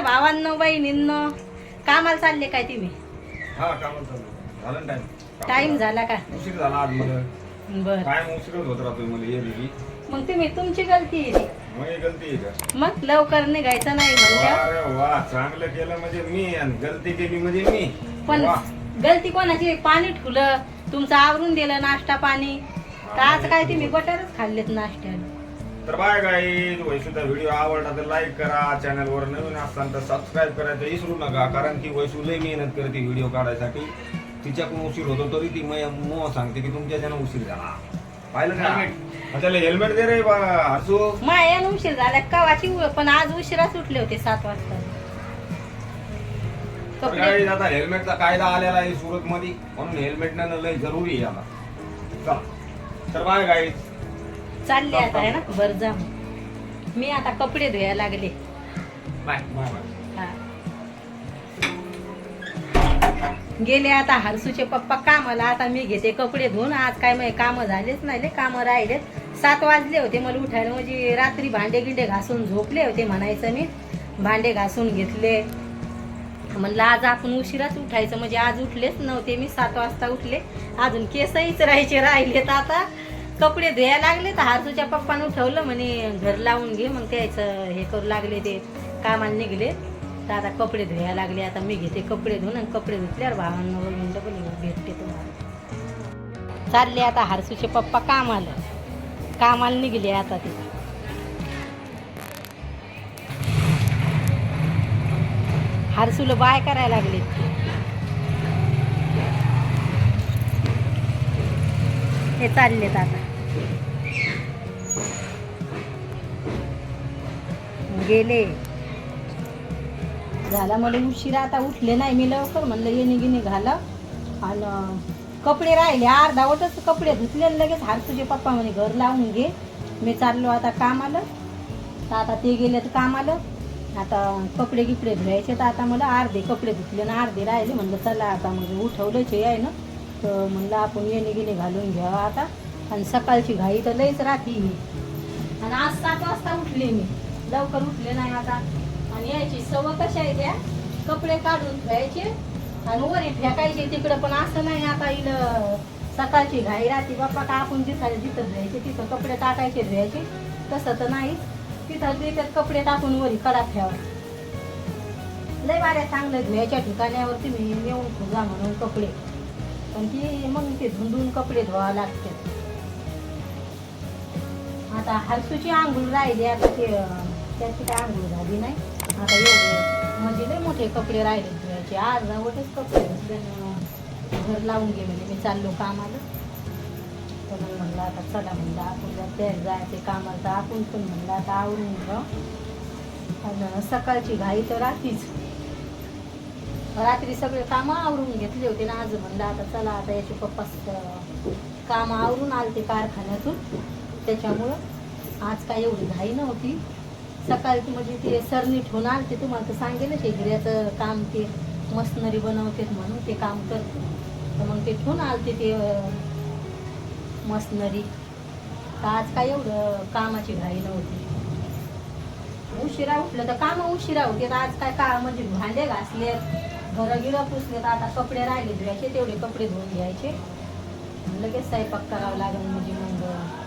नमस्कार भावांनो बहिणींनो कामाला चालले काय तुम्ही? हा कामाला चालू झालं ना टाइम टाइम झाला का? उशीर झाला आज मला. बर. काय उशीरच होत राहतोय मला ये दिली मग तुम्ही तुमची गलती आहे. मग हे गलती आहे का? मग लवकर निघायचं नाही वा म्हणजे रे वा चांगलं केलं म्हणजे मी आणि गलती केली म्हणजे मी. पण वा. गलती कोणाची? पाणी ठुलं. तुमचं आवरून दिलं नाश्ता पाणी. तर आज काय तुम्ही बटरच खाल्लेत नाश्त्याला तर बाय गाईज वैशूचा व्हिडिओ आवडला तर लाईक करा. चॅनल वर नवीन असताना तर सबस्क्राईब करायचं विसरू नका कारण की वैशू लई मेहनत करते व्हिडिओ काढायसाठी. तिच्याकडून उशीर होतो तरी ती मो सांगते की तुमच्या ज्यानं उशीर झाला. पाहिलं का? त्याला हेल्मेट दे रे हसू मायान उशीर झाला कवाची पण आज उशिराच उठले होते सात वाजता. आता हेल्मेटचा कायदा आलेला आहे सुरत मध्ये म्हणून हेल्मेट न लय जरुरी आहे आता चला. तर बाय गाईज चालले आता आहे ना? बर जा मग. मी आता कपडे धुवायला लागले. बाय. बाय बाय हा. गेले आता हरसूचे पप्पा कामाला. आता मी घेते कपडे धुवून आज काय माझे कामं झालेच नाही काम राहिलेत. सात वाजले होते मला उठायला. म्हणजे रात्री भांडे गिंडे घासून झोपले होते म्हणायचं मी. भांडे घासून घेतले. म्हणलं आज आपण उशिराच उठायचं. म्हणजे आज उठलेच नव्हते मी. सात वाजता उठले. अजून केसहीच राहायचे राहिलेत आता. कपडे धुयायला लागले तर हारसूच्या पप्पानं ठेवलं म्हणे घर लावून घे. मग त्याचं हे करू लागले ते कामाला निघले. तर आता कपडे धुया लागले. आता मी घेते कपडे धुवून आणि कपडे धुतल्यावर भावांना म्हणलं पण भेटते तुम्हाला. चालले आता हारसूचे पप्पा कामाला. कामाला निघले आता ते. हारसूला बाय करायला लागले. हे चाललेत आता. गेले. झाला मला उशिरा आता उठले नाही मी लवकर म्हणलं येणे गिने घाला. आणि कपडे राहिले अर्धावटच कपडे धुतले लगेच हार तुझे पप्पा म्हणे घर लावून घे. मी चाललो आता कामाला. तर आता ते गेले तर कामाला. आता कपडे गिपडे धुवायचे तर आता मला. अर्धे कपडे धुतले ना अर्धे राहिले. म्हणलं चला आता म्हणजे उठवलंच आहे ना. तर म्हणलं आपण येणे गिने घालून घ्यावं आता. आणि सकाळची घाई तर लईच राहते आणि आज सात वाजता उठले मी. लवकर उठले नाही आता. आणि यायची सवय कशा आहे त्या? कपडे काढून धुवायचे आणि वरी फेकायचे. तिकडं पण असं नाही आता इल सकाळची घाई राहते. बाप्पा का आपण दिसायला जिथं धुवायचे तिथं कपडे टाकायचे धुवायचे? तसं तर नाही. तिथं तिथं कपडे टाकून वरी कडा ठेवा. लय बाऱ्या चांगलं धुवायच्या ठिकाण्यावर तुम्ही नेऊन जा म्हणून कपडे. पण ती मग ते धुंदून कपडे धुवा लागतात. आता हलसूची आंघोळ राहिली आता ते त्याची काय आंघोळ झाली नाही. आता एवढे म्हणजे लय मोठे कपडे राहिले धुवायचे आज जावटच कपडे घर लावून गेले म्हणजे मी चाललो कामाला. तर म्हणलं आता चला म्हणलं आपण जर ते जायचे कामाला तर आपण पण म्हणलं आता आवरून घ्यावं सकाळची घाई तर राहतीच रात्री सगळे कामं आवरून घेतले होते ना आज म्हणलं आता चला आता याचे पप्पा कामं आवरून आलते कारखान्यातून. त्याच्यामुळं आज काय एवढी घाई नव्हती. सकाळी म्हणजे ते सरनीट होणार आलते तुम्हाला तर सांगेल आहे काम ते मशनरी बनवते म्हणून ते काम करते. तर मग ते ठेवून आलते ते मशनरी तर आज काय एवढं कामाची घाई नव्हती. उशिरा उठलं तर काम उशिरा होते. आज काय का म्हणजे भांडे घासले घरं गिरं पुसले तर आता कपडे राहिले धुवायचे तेवढे कपडे धुवून घ्यायचे. लगेच स्वयंपाक करावं लागेल म्हणजे मग.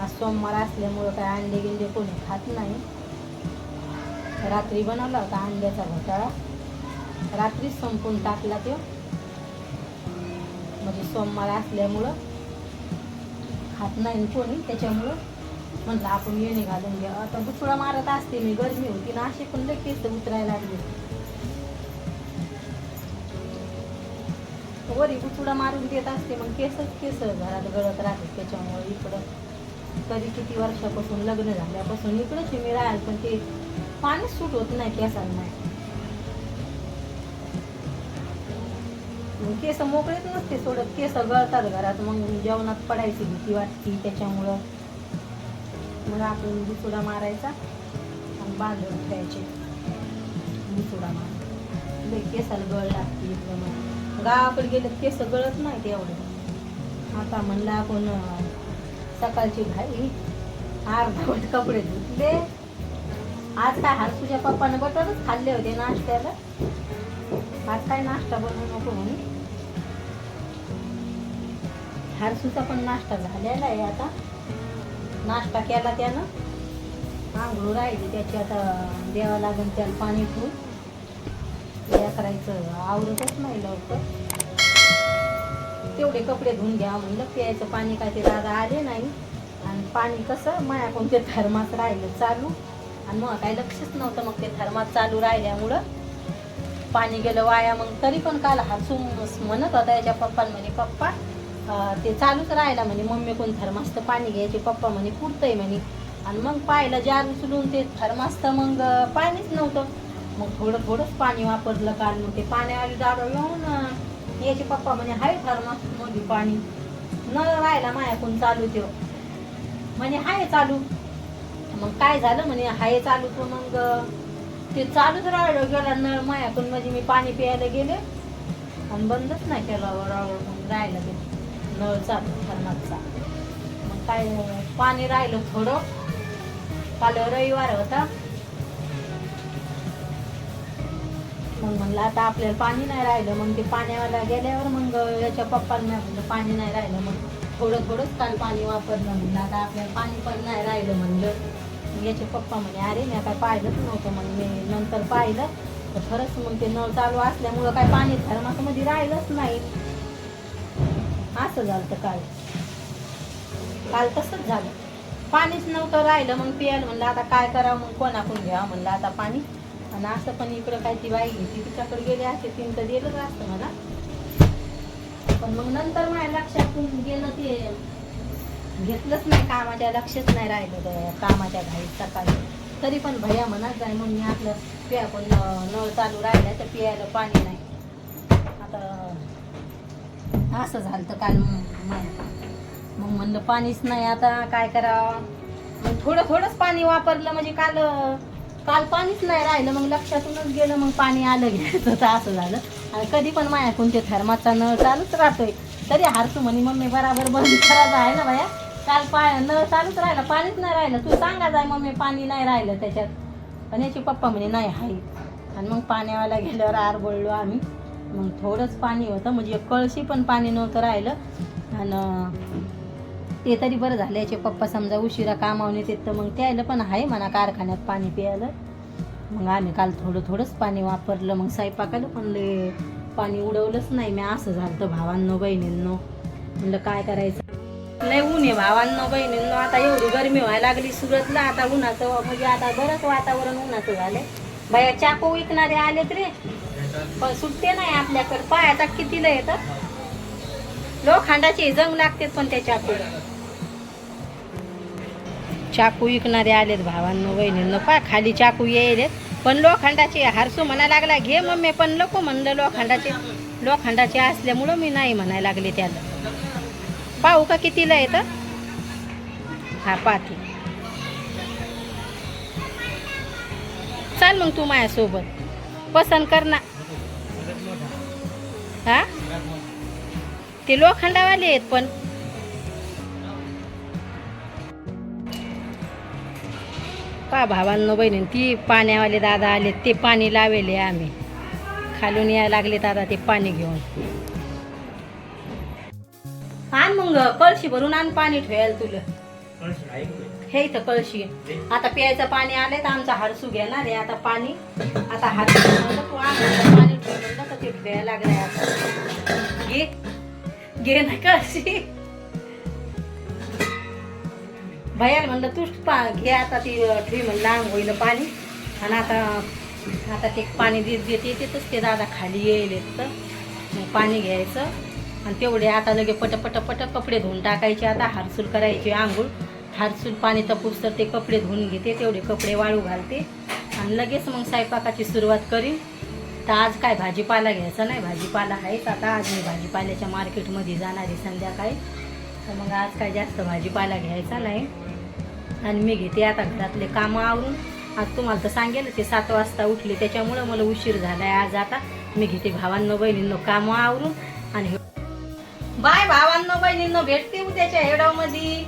आज सोमवार असल्यामुळं काय अंडे गिंडे कोणी खात नाही. रात्री बनवला होता अंड्याचा घोटाळा. रात्रीच संपून टाकला तो. म्हणजे सोमवार असल्यामुळं खात नाही कोणी त्याच्यामुळं म्हटलं आपण येणे घालून घ्या. आता दुसरा मारत असते मी गर्मी होती ना असे पण लगेच उतरायला लागले. वरी बुचुडा मारून देत असते मग केसच केस घरात गळत राहते त्याच्यामुळे इकडं कधी किती वर्षापासून लग्न झाल्यापासून इकडंच मी राहायला पण ते पाणीच सूट होत नाही केसांना नाही केस मोकळेच नसते सोडत केस गळतात घरात मग जेवणात पडायची भीती वाटती त्याच्यामुळं. मग आपण बुचुडा मारायचा आणि बांधून ठेवायचे. बुचुडा मार केसाला गळ लागते मग गावाकडे गेलं केस गळत नाही एवढं. आता म्हणलं आपण सकाळची घाई अर्धवट कपडे धुतले. आज काय हरसूच्या पप्पानं बटरच खाल्ले होते नाश्त्याला. आज काय नाश्ता बनवू नको म्हणून? हारसूचा पण नाश्ता झालेला आहे आता. नाश्ता केला त्यानं. आंघोळ राहिली त्याची आता. द्यावं लागेल त्याला पाणी ठेवून या करायचं. आवडतच नाही लवकर. तेवढे कपडे धुवून घ्या म्हणलं. प्यायचं पाणी काय ते दादा आले नाही. आणि पाणी कसं माया कोणते थर्मास राहिलं चालू. आणि मग काही लक्षच नव्हतं मग ते थर्मास चालू राहिल्यामुळं. पाणी गेलं वाया मग तरी पण काल हसू म्हणत होता याच्या पप्पा म्हणे पप्पा ते चालूच राहिला म्हणे. मम्मी कोण थर्मास तर पाणी घ्यायचे पप्पा म्हणे पुरतंय म्हणे. आणि मग पाहिलं जार उचलून ते थर्मास तर मग पाणीच नव्हतं. मग थोडं थोडंच पाणी वापरलं काल मग ते पाण्यावाली दादा येऊन याचे पप्पा म्हणे हाय थर्मासमध्ये पाणी. न राहिला मायाकून चालू त्यो. म्हणे हाय चालू. मग काय झालं म्हणे हाय चालू तर मग ते चालूच राहिलं गेला नळ मायाकून म्हणजे मी पाणी प्यायला गेले आणि बंदच नाही केला रावळ मग राहिलं ते नळ चालू थर्मासचा मग काय पाणी राहिलं थोडं. काल रविवार होता. मग म्हणलं आता आपल्याला पाणी नाही राहिलं मग ते पाण्याला गेल्यावर मग याच्या पप्पांना म्हणलं पाणी नाही राहिलं मग थोडं थोडंच काल पाणी वापरलं म्हणलं आता आपल्याला पाणी पण नाही राहिलं म्हणलं. याचे पप्पा म्हणे अरे मी काय पाहिलंच नव्हतं. मग मी नंतर पाहिलं. तर खरंच मग ते नळ चालू असल्यामुळं काय पाणी थर्मासमध्ये राहिलंच नाही. असं झालं काल. काल तसंच झालं. पाणीच नव्हतं राहिलं मग पियाला म्हणलं आता काय करावं? मग कोणाकडून घ्यावं? म्हणलं आता पाणी आणि असं पण इकडं काय ती बाई ती तिच्याकडे गेली असते तिनं तर दिलंच असतं मला पण मग नंतर माझ्या लक्षातून गेलं ते घेतलंच नाही कामाच्या लक्षच नाही राहिलं त्या कामाच्या घाईत सकाळी. तरी पण भैया म्हणत जाय मग मी आपलं पिया पण नळ चालू राहिला तर पियायला पाणी नाही. आता असं झालं तर काल मग मग म्हणलं पाणीच नाही आता काय करावं? मग थोडं थोडंच पाणी वापरलं म्हणजे काल काल पाणीच नाही राहिलं मग लक्षातूनच गेलं मग पाणी आलं घ्यायचं तर असं झालं. आणि कधी पण मायाकून ते थर्माचा नळ चालूच राहतोय. तरी हारतो म्हणे मम्मी बराबर बंद करायचं आहे ना बाया? काल पाय नळ चालूच राहिला पाणीच नाही राहिलं. तू सांगा जाय मम्मी पाणी नाही राहिलं त्याच्यात. आणि याची पप्पा म्हणे नाही आहे. आणि मग पाण्यावाला गेल्यावर आर बोललो आम्ही. मग थोडंच पाणी होतं म्हणजे कळशी पण पाणी नव्हतं राहिलं. आणि ते तरी बरं झाल्याचे पप्पा समजा उशिरा कामावून येते तर मग त्याला पण आहे म्हणा कारखान्यात पाणी प्यायला. मग आम्ही काल थोडं थोडंच पाणी वापरलं मग स्वयंपाकाला पण ले पाणी उडवलंच नाही. मी असं झालं तर भावांनो बहिणींनो. म्हणलं काय करायचं? लय ऊन आहे भावांनो बहिणींनो. आता एवढी गरमी व्हायला लागली सुरतला. आता उन्हाचं म्हणजे आता बरंच वातावरण उन्हाचं झालंय. बाया चाकू विकणारे आलेत रे. पण सुट्टे नाही आपल्याकडे. पाय आता कितीला येतात. लोखंडाचे जंग लागते पण त्या चाकूला. चाकू विकणारे आलेत भावांनो बहिणींनो पा खाली चाकू येलेत पण लोखंडाचे हारसू म्हणा लागला घे मम्मी पण नको म्हणलं लोखंडाचे. लोखंडाचे असल्यामुळं मी नाही म्हणायला लागले त्याला. पाहू का कितीला येतं? हा पाहते चाल मग तू माझ्यासोबत. पसंत कर ना. हा? ते लोखंडावाले आहेत पण. पा भावांनो बहिणी ती पाण्यावाले दादा आले ते पाणी लावेले आम्ही. खालून यायला लागले दादा ते पाणी घेऊन. आण मग कळशी भरून आण पाणी ठेवायला तुला. हे इथं कळशी. आता प्यायचं पाणी आलंय तर आमचा हरसू घेणार आहे आता पाणी. आता हरसू तू आण पाणी ठेव म्हणलं तर ते ठेवायला लागलंय आता. घे. घे ना कळशी. भैयाला म्हणलं तूच पा घे आता ती ठेवी म्हणलं होईल पाणी. आणि आता आता ते पाणी देत देत येतेच ते दादा खाली येईल तर. मग पाणी घ्यायचं. आणि तेवढे आता लगे पट पट पट कपडे धुवून टाकायचे. आता हारसूल करायची आंघोळ. हारसूल पाणी तपूस तर ते कपडे धुवून घेते तेवढे कपडे वाळू घालते. आणि लगेच मग स्वयंपाकाची सुरुवात करीन. तर आज काय भाजीपाला घ्यायचा नाही? भाजीपाला आहेच. आता आज मी भाजीपाल्याच्या मार्केटमध्ये जाणार आहे संध्याकाळी. तर मग आज काय जास्त भाजीपाला घ्यायचा नाही. आणि मी घेते आता घरातले कामं आवरून. आज तुम्हाला तर सांगेल ते सात वाजता उठले त्याच्यामुळं मला उशीर झाला आहे आज आता मी घेते भावांनो बहिणींनो कामं आवरून आणि बाय भावांनो बहिणींनो भेटते उद्याच्या हेडावमध्ये